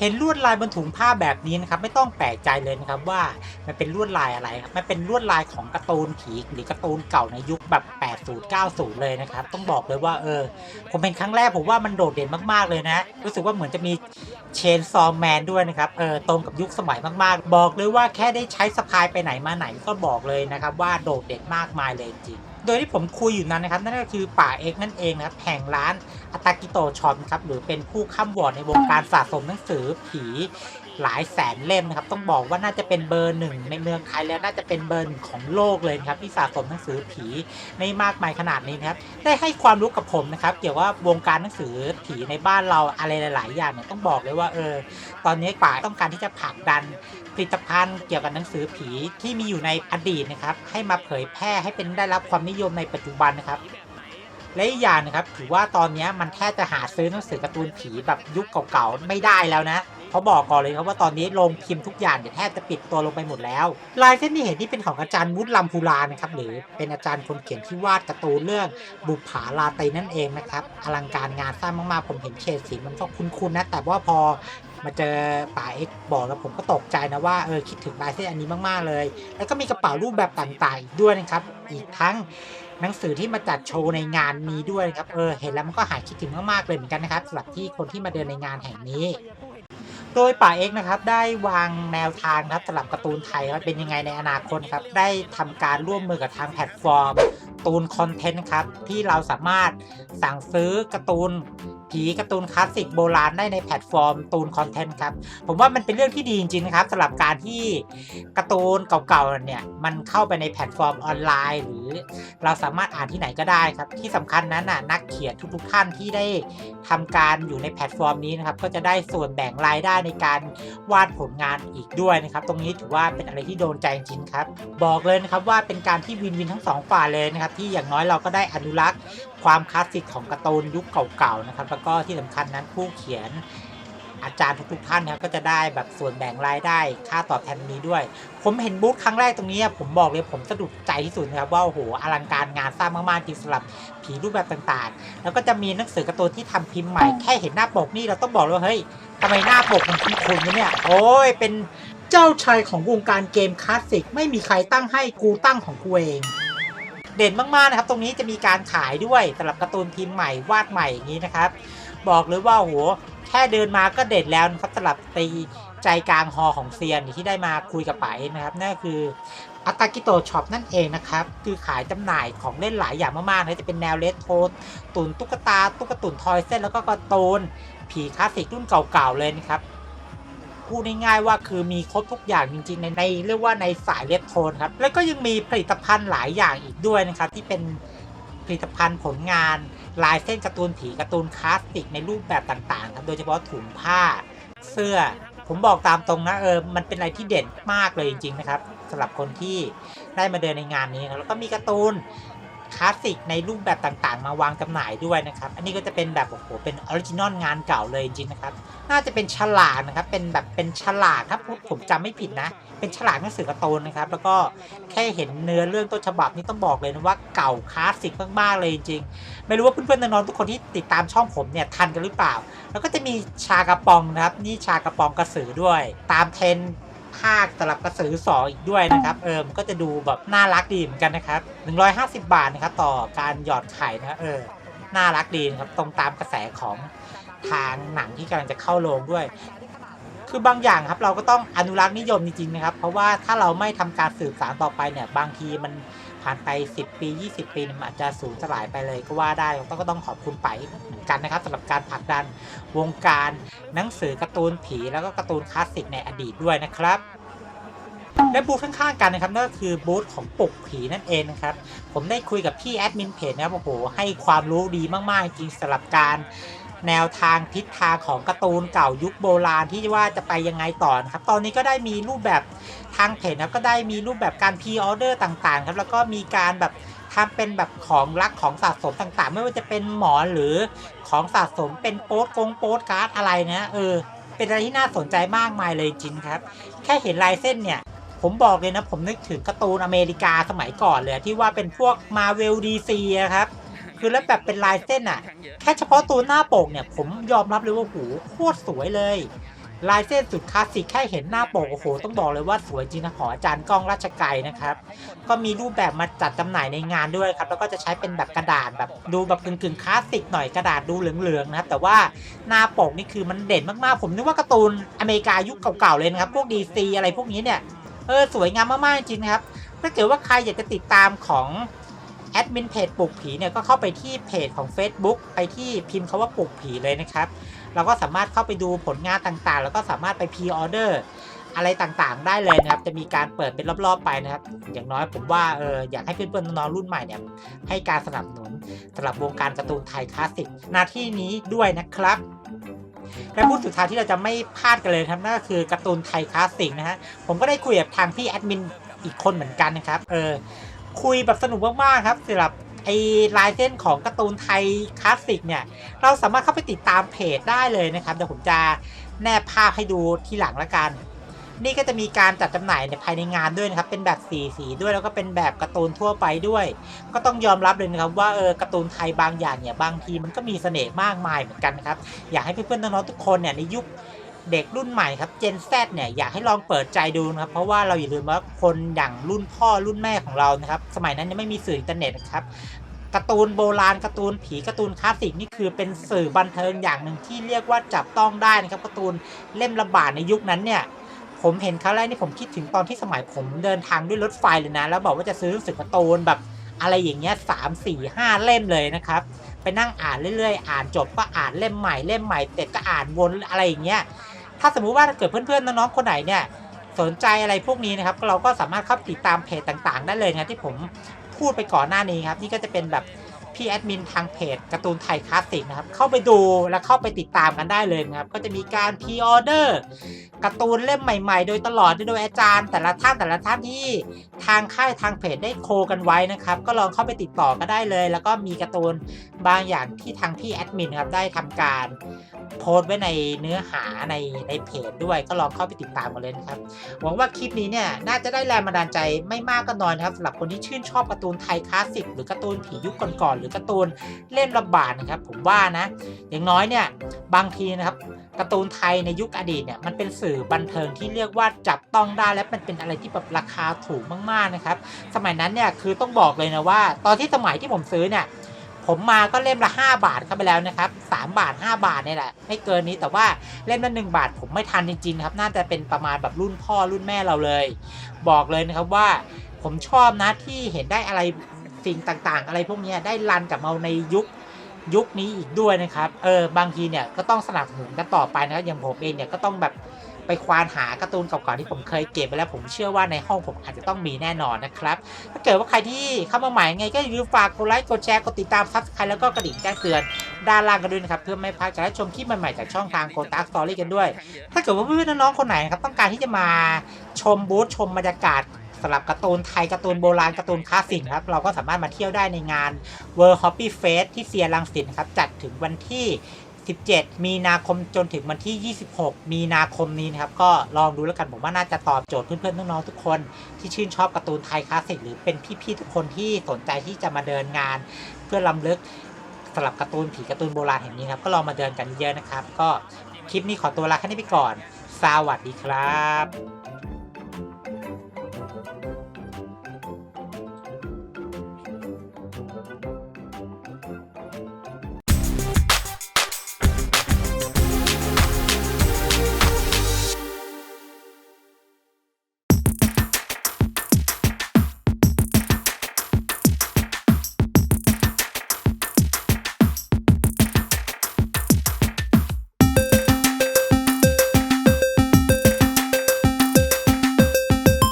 เห็นลวดลายบนถุงผ้าแบบนี้นะครับไม่ต้องแปลกใจเลยนะครับว่ามันเป็นลวดลายอะไรครับมันเป็นลวดลายของการ์ตูนผีหรือการ์ตูนเก่าในยุคแบบ 80 90 เลยนะครับต้องบอกเลยว่าเออผมเป็นครั้งแรกผมว่ามันโดดเด่นมากๆเลยนะ รู้สึกว่าเหมือนจะมีเชนซอมแมนด้วยนะครับเออตรงกับยุคสมัยมากๆ บอกเลยว่าแค่ได้ใช้สะพายไปไหนมาไหนก็บอกเลยนะครับว่าโดดเด่นมากมายเลยจริง โดยที่ผมคุยอยู่นั้นนะครับ นั่นก็คือป่าเอกนั่นเองนะครับแห่งร้านอาตากิโตช็อปนครับหรือเป็นผู้ข้ามวอร์ดในวงการสะสมหนังสือผี หลายแสนเล่มนะครับ ต้องบอกว่าน่าจะเป็นเบอร์หนึ่งในเมืองไทยแล้วน่าจะเป็นเบอร์หนึ่งของโลกเลยครับที่สะสมหนังสือผีไม่มากมายขนาดนี้นะครับได้ให้ความรู้กับผมนะครับ เกี่ยวกับวงการหนังสือผีในบ้านเราอะไรหลาย ๆ อย่างเนี่ยต้องบอกเลยว่าเออตอนนี้ป่าต้องการที่จะผลักดันผลิตภัณฑ์เกี่ยวกับหนังสือผีที่มีอยู่ในอดีตนะครับให้มาเผยแพร่ให้เป็นได้รับความนิยมในปัจจุบันนะครับและอีกอย่างนะครับถือว่าตอนนี้มันแทบจะหาซื้อหนังสือการ์ตูนผีแบบยุคเก่าๆไม่ได้แล้วนะ เพราบอกก่อนเลยครับว่าตอนนี้โรงพิมพ์ทุกอย่างเนี่ยแทบจะปิดตัวลงไปหมดแล้ว ลายเส้นที่เห็นนี่เป็นของอาจารย์วุฒิลำพูลานะครับหรือเป็นอาจารย์คนเขียนที่วาดการ์ตูนเรื่องบุปผาลาตรีนั่นเองนะครับอลังการงานสร้างมากๆผมเห็นเฉดสีมันก็คุ้นๆนะแต่ว่าพอมาเจอป่าเอ็กบอกแล้วผมก็ตกใจนะว่าเออคิดถึงลายเส้นอันนี้มากๆเลย แล้วก็มีกระเป๋ารูปแบบต่างๆด้วยนะครับ อีกทั้งหนังสือที่มาจัดโชว์ในงานนี้ด้วยนะครับเออเห็นแล้วมันก็หายคิดถึงมากๆเลยเหมือนกันนะครับสำหรับที่คนที่มาเดินในงานแห่งนี้ โดยป่าเอกนะครับได้วางแนวทางครับสำหรับการ์ตูนไทยว่าเป็นยังไงในอนาคตครับได้ทำการร่วมมือกับทางแพลตฟอร์มตูนคอนเทนต์ครับที่เราสามารถสั่งซื้อการ์ตูน ผีการ์ตูนคลาสสิกโบราณได้ในแพลตฟอร์มตูนคอนเทนต์ครับ ผมว่ามันเป็นเรื่องที่ดีจริงๆนะครับสำหรับการที่การ์ตูนเก่าๆเนี่ยมันเข้าไปในแพลตฟอร์มออนไลน์ หรือเราสามารถอ่านที่ไหนก็ได้ครับ ที่สำคัญนั้นน่ะนักเขียนทุกๆท่านที่ได้ทำการอยู่ในแพลตฟอร์มนี้นะครับก็จะได้ส่วนแบ่งรายได้ในการวาดผลงานอีกด้วยนะครับ ตรงนี้ถือว่าเป็นอะไรที่โดนใจจริงๆครับ บอกเลยนะครับว่าเป็นการที่วินวินทั้งสองฝ่ายเลยนะครับที่อย่างน้อยเราก็ได้อนุรักษ์ความคลาสสิกของการ์ตูนยุคเก่าๆนะครับแล้วก็ที่สำคัญนั้นผู้เขียนอาจารย์ทุกๆท่านนะครับก็จะได้แบบส่วนแบ่งรายได้ค่าตอบแทนนี้ด้วย ผมเห็นบูธครั้งแรกตรงนี้ ผมบอกเลยผมสะดุดใจที่สุดนะครับว่าโอ้โหอลังการงานสร้างมากๆจริงสำหรับผีรูปแบบต่างๆ แล้วก็จะมีหนังสือการ์ตูนที่ทำพิมพ์ใหม่แค่เห็นหน้าปกนี่เราต้องบอกเลยว่าเฮ้ยทำไมหน้าปกมันคุ้นๆเนี่ยโอ้ยเป็นเจ้าชายของวงการเกมคลาสสิกไม่มีใครตั้งให้กูตั้งของกูเอง เด่นมากๆนะครับตรงนี้จะมีการขายด้วยสำหรับการ์ตูนพิมพ์ใหม่วาดใหม่อย่างนี้นะครับ บอกเลยว่าโหแค่เดินมาก็เด็ดแล้วนะครับสำหรับตีใจกลางฮอของเซียนที่ได้มาคุยกับป๋าเองนะครับนั่นคืออัตากิโตช็อปนั่นเองนะครับ คือขายจำหน่ายของเล่นหลายอย่างมากๆนะจะเป็นแนวเลสโทนตุนตุ๊กตา ตุ๊กตุนทอยเส้นแล้วก็การ์ตูนผีคลาสสิกรุ่นเก่าๆเลยนะครับ พูดง่ายๆว่าคือมีครบทุกอย่างจริงๆในในเรียกว่าในสายเลสโทนครับ แล้วก็ยังมีผลิตภัณฑ์หลายอย่างอีกด้วยนะครับ ที่เป็นผลิตภัณฑ์ผลงานลายเส้นการ์ตูนผีการ์ตูนคลาสสิกในรูปแบบต่างๆครับโดยเฉพาะถุงผ้าเสื้อ ผมบอกตามตรงนะเออมันเป็นอะไรที่เด่นมากเลยจริง ๆ นะครับสำหรับคนที่ได้มาเดินในงานนี้แล้วก็มีการ์ตูน คลาสสิกในรูปแบบต่างๆ มาวางจำหน่ายด้วยนะครับ อันนี้ก็จะเป็นแบบโอ้โหเป็นออริจินอลงานเก่าเลยจริงนะครับ น่าจะเป็นฉลากนะครับ เป็นแบบเป็นฉลากถ้าผมจำไม่ผิดนะ เป็นฉลากหนังสือการ์ตูนนะครับ แล้วก็แค่เห็นเนื้อเรื่องต้นฉบับนี่ต้องบอกเลยนะว่าเก่าคลาสสิกมากๆเลยจริงๆไม่รู้ว่าเพื่อนๆน้องๆทุกคนที่ติดตามช่องผมเนี่ยทันกันหรือเปล่า แล้วก็จะมีชากระปองนะครับ นี่ชากระปองกระสือด้วย ตามเทรน ภาคสำหรับกระสือสออีกด้วยนะครับเออมันก็จะดูแบบน่ารักดีเหมือนกันนะครับ 150 บาทนะครับต่อการหยอดไข่นะเออน่ารักดีนะครับตรงตามกระแสของทางหนังที่กำลังจะเข้าโรงด้วย คือบางอย่างครับเราก็ต้องอนุรักษ์นิยมจริงๆนะครับ เพราะว่าถ้าเราไม่ทำการสืบสานต่อไปเนี่ยบางทีมัน ผ่านไป 10 ปี 20 ปีมันอาจจะสูญสลายไปเลยก็ว่าได้ต้องก็ต้องขอบคุณไปเหมือนกันนะครับสำหรับการผลักดันวงการหนังสือการ์ตูนผี แล้วก็การ์ตูนคลาสสิกในอดีตด้วยนะครับและบูธข้างๆกันนะครับนั่นก็คือบูธของปลุกผีนั่นเองนะครับ ผมได้คุยกับพี่แอดมินเพจนะครับโอ้โหให้ความรู้ดีมากๆ จริงสำหรับการ แนวทางทิศทางของการ์ตูนเก่ายุคโบราณที่ว่าจะไปยังไงต่อนะครับ ตอนนี้ก็ได้มีรูปแบบทางเพจนะก็ได้มีรูปแบบการพรีออเดอร์ต่างๆครับแล้วก็มีการแบบทำเป็นแบบของรักของสะสมต่างๆ ไม่ว่าจะเป็นหมอนหรือของสะสมเป็นโป๊ตกงโป๊ตการ์ดอะไรนะเออ เป็นอะไรที่น่าสนใจมากมายเลยจริงครับ แค่เห็นลายเส้นเนี่ยผมบอกเลยนะผมนึกถึงการ์ตูนอเมริกาสมัยก่อนเลยที่ว่าเป็นพวกมาเวลดีซีครับ คือแล้วแบบเป็นลายเส้นอะแค่เฉพาะตัวหน้าปกเนี่ย ผมยอมรับเลยว่าโหโคตรสวยเลย ลายเส้นสุดคลาสสิกแค่เห็นหน้าปกโอ้โหต้องบอกเลยว่าสวยจริงนะของอาจารย์ก้องราชไกรนะครับ ก็มีรูปแบบมาจัดจำหน่ายในงานด้วยครับ แล้วก็จะใช้เป็นแบบกระดาษแบบดูแบบกึ่งๆคลาสสิกหน่อยกระดาษดูเหลืองๆนะครับแต่ว่าหน้าปกนี่คือมันเด่นมากๆ ผมนึกว่าการ์ตูนอเมริกายุคเก่าๆเลยนะครับพวก DC อะไรพวกนี้เนี่ยเออสวยงามมากๆจริงนะครับถ้าเกิดว่าใครอยากจะติดตามของ แอดมินเพจปลุกผีเนี่ยก็เข้าไปที่เพจของ Facebook ไปที่พิมพ์คาว่าปลุกผีเลยนะครับ เราก็สามารถเข้าไปดูผลงานต่างๆ แล้วก็สามารถไปพรีออเดอร์อะไรต่างๆ ได้เลยนะครับ จะมีการเปิดเป็นรอบๆไปนะครับ อย่างน้อยผมว่าเอออยากให้เพื่อนๆน้องรุ่นใหม่เนี่ยให้การสนับสนุนสำหรับวงการการ์ตูนไทยคลาสสิกหน้าที่นี้ด้วยนะครับและพูดสุดท้ายที่เราจะไม่พลาดกันเลยครับนั่นก็คือการ์ตูนไทยคลาสสิกนะฮะผมก็ได้คุยกับทางพี่แอดมินอีกคนเหมือนกันนะครับเออ คุยแบบสนุกมากๆครับสำหรับไอ้ลายเส้นของการ์ตูนไทยคลาสสิกเนี่ย เราสามารถเข้าไปติดตามเพจได้เลยนะครับ เดี๋ยวผมจะแนบภาพให้ดูทีหลังละกัน นี่ก็จะมีการจัดจำหน่ายในภายในงานด้วยนะครับ เป็นแบบสีสีด้วยแล้วก็เป็นแบบการ์ตูนทั่วไปด้วย ก็ต้องยอมรับเลยนะครับว่าเออการ์ตูนไทยบางอย่างเนี่ยบางทีมันก็มีเสน่ห์มากมายเหมือนกันนะครับ อยากให้เพื่อนๆน้องๆทุกคนเนี่ยในยุค เด็กรุ่นใหม่ครับ Gen Z เนี่ยอยากให้ลองเปิดใจดูนะครับ เพราะว่าเราอย่าลืมว่าคนอย่างรุ่นพ่อรุ่นแม่ของเรานะครับ สมัยนั้นยังไม่มีสื่ออินเทอร์เน็ตนะครับการ์ตูนโบราณการ์ตูนผีการ์ตูนคลาสสิกนี่คือเป็นสื่อบันเทิงอย่างหนึ่งที่เรียกว่าจับต้องได้นะครับการ์ตูนเล่มระบาดในยุคนั้นเนี่ยผมเห็นครั้งแรกนี่ผมคิดถึงตอนที่สมัยผมเดินทางด้วยรถไฟเลยนะ แล้วบอกว่าจะซื้อหนังสือการ์ตูนแบบอะไรอย่างเงี้ยสามสี่ห้าเล่มเลยนะครับไปนั่งอ่านเรื่อยๆ อ่านจบก็อ่านเล่มใหม่เล่มใหม่เสร็จก็อ่านวนอะไรอย่างเงี้ย ถ้าสมมุติว่าถ้าเกิดเพื่อนๆน้องๆคนไหนเนี่ยสนใจอะไรพวกนี้นะครับเราก็สามารถเข้าติดตามเพจต่างๆ ได้เลยนะที่ผมพูดไปก่อนหน้านี้ครับ นี่ก็จะเป็นแบบ พี่แอดมินทางเพจการ์ตูนไทยคลาสสิกนะครับ เข้าไปดูและเข้าไปติดตามกันได้เลยนะครับ ก็จะมีการพรีออเดอร์การ์ตูนเล่มใหม่ๆ โดยตลอดโดยอาจารย์ แต่ละท่านแต่ละท่านที่ทางค่ายทางเพจได้โคกันไว้นะครับ ก็ลองเข้าไปติดต่อก็ได้เลย แล้วก็มีการ์ตูนบางอย่างที่ทางพี่แอดมินครับได้ทำการโพสต์ไว้ในเนื้อหาในในเพจด้วยก็ลองเข้าไปติดตามกันเลยนะครับหวังว่าคลิปนี้เนี่ยน่าจะได้แรงบันดาลใจไม่มากก็น้อยนะครับสำหรับคนที่ชื่นชอบการ์ตูนไทยคลาสสิกหรือการ์ตูนผียุคก่อนๆหรือการ์ตูนเล่มระบาดนะครับ ผมว่านะ อย่างน้อยเนี่ยบางทีนะครับการ์ตูนไทยในยุคอดีตเนี่ยมันเป็นสื่อบันเทิงที่เรียกว่าจับต้องได้และมันเป็นอะไรที่แบบราคาถูกมากๆนะครับ สมัยนั้นเนี่ยคือต้องบอกเลยนะว่า ตอนที่สมัยที่ผมซื้อเนี่ยผมมาก็เล่มละ 5 บาทเข้าไปแล้วนะครับ 3 บาท 5 บาทเนี่ยแหละ ไม่เกินนี้แต่ว่าเล่มละ 1 บาท ผมไม่ทันจริงๆครับ น่าจะเป็นประมาณแบบรุ่นพ่อรุ่นแม่เราเลย บอกเลยนะครับว่าผมชอบนะที่เห็นได้อะไร สิ่งต่างๆ อะไรพวกนี้ได้รันกลับมาในยุคยุคนี้อีกด้วยนะครับ เออบางทีเนี่ยก็ต้องสนับสนุนกันต่อไปนะครับอย่างผมเองเนี่ยก็ต้องแบบไปควานหาการ์ตูนเก่าๆที่ผมเคยเก็บไปแล้วผมเชื่อว่าในห้องผมอาจจะต้องมีแน่นอนนะครับ ถ้าเกิดว่าใครที่เข้ามาใหม่ไงก็อย่าลืมฝากกดไลค์กดแชร์กดติดตามซับสไครต์แล้วก็กระดิ่งแจ้งเตือนด้านล่างกันด้วยนะครับเพื่อไม่พลาดการรับชมคลิปใหม่ๆจากช่องทางโคตาสตอรี่กันด้วย ถ้าเกิดว่าเพื่อนๆน้องๆคนไหนนะครับต้องการที่จะมาชมบูธชมบรรยากาศำหรับการ์ตูนไทยการ์ตูนโบราณการ์ตูนคลาสสิกครับเราก็สามารถมาเที่ยวได้ในงาน World Hobby Fest ที่เซียรังสิตนครับจัดถึงวันที่ 17 มีนาคมจนถึงวันที่ 26 มีนาคมนี้นะครับก็ลองดูแล้วกันผมว่าน่าจะตอบโจทย์เพื่อนๆน้องๆทุกคน ที่ชื่นชอบการ์ตูนไทยคลาสสิกหรือเป็นพี่ๆทุกคนที่สนใจที่จะมาเดินงาน เพื่อลำลึกสำหรับการ์ตูนผีการ์ตูนโบราณแห่งนี้ครับก็ลองมาเดินกันเยอะๆนะครับ ก็คลิปนี้ขอตัวลาแค่นี้ไปก่อน สวัสดีครับ